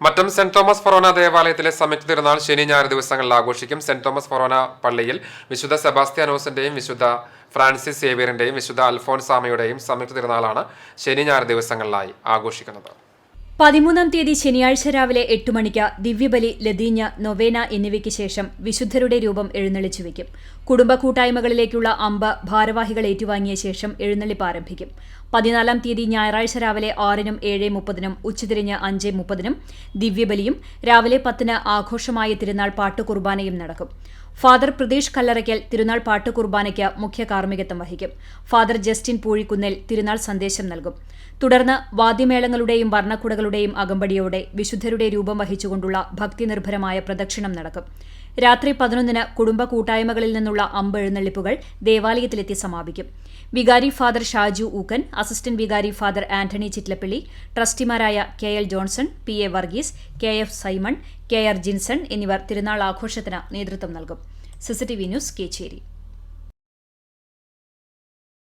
Mattam saint Thomas ഫൊറോന ദേവാലയത്തിലെ സംയുക്ത തിരുനാൾ ശനി ഞായർ ദിവസങ്ങളിൽ ആഘോഷിക്കും. സെന്റ് തോമസ് ഫൊറോന പള്ളിയിൽ വിശുദ്ധ സെബാസ്ത്യാനോസിന്റെയും വിശുദ്ധ ഫ്രാൻസിസ് സേവിയറിന്റെയും വിശുദ്ധ അൽഫോൻസാമയുടെയും സംയുക്ത തിരുനാളാണ് ശനി ഞായർ ദിവസങ്ങളിലായി ആഘോഷിക്കുന്നത്. പതിമൂന്നാം തീയതി ശനിയാഴ്ച രാവിലെ എട്ട് മണിക്ക് ദിവ്യബലി ലതീഞ്ഞ നൊവേന എന്നിവയ്ക്ക് ശേഷം വിശുദ്ധരുടെ രൂപം എഴുന്നള്ളിച്ചു വയ്ക്കും. കുടുംബ കൂട്ടായ്മകളിലേക്കുള്ള അമ്പ ഭാരവാഹികൾ ഏറ്റുവാങ്ങിയ ശേഷം എഴുന്നള്ളിപ്പ് ആരംഭിക്കും. പതിനാലാം തീയതി ഞായറാഴ്ച രാവിലെ ആറിനും ഏഴ് മുപ്പതിനും ഉച്ചതിരിഞ്ഞ് അഞ്ച് മുപ്പതിനും ദിവ്യബലിയും രാവിലെ പത്തിന് ആഘോഷമായ തിരുനാൾ പാട്ട് കുർബാനയും നടക്കും. ഫാദർ പ്രതീഷ് കല്ലറയ്ക്കൽ തിരുനാൾ പാട്ട് കുർബാനയ്ക്ക് മുഖ്യ കാർമ്മികത്വം വഹിക്കും. ഫാദർ ജസ്റ്റിൻ പൂഴിക്കുന്നേൽ തിരുനാൾ സന്ദേശം നൽകും. തുടർന്ന് വാദ്യമേളങ്ങളുടെയും വർണക്കുടകളുടെയും അകമ്പടിയോടെ വിശുദ്ധരുടെ രൂപം വഹിച്ചുകൊണ്ടുള്ള ഭക്തിനിർഭരമായ പ്രദക്ഷിണം നടക്കും. രാത്രി പതിനൊന്നിന് കുടുംബ കൂട്ടായ്മകളിൽ നിന്നുള്ള അമ്പെഴുന്നള്ളിപ്പുകൾ ദേവാലയത്തിലെത്തി സമാപിക്കും. വികാരി ഫാദർ ഷാജു ഊക്കൻ അസിസ്റ്റന്റ് വികാരി father Antony Chittilappilly ട്രസ്റ്റിമാരായ K L Johnson P A Varghese K F Simon K R Jinson എന്നിവർ തിരുനാൾ ആഘോഷത്തിന് നേതൃത്വം നൽകും. CCTV news Kecheri.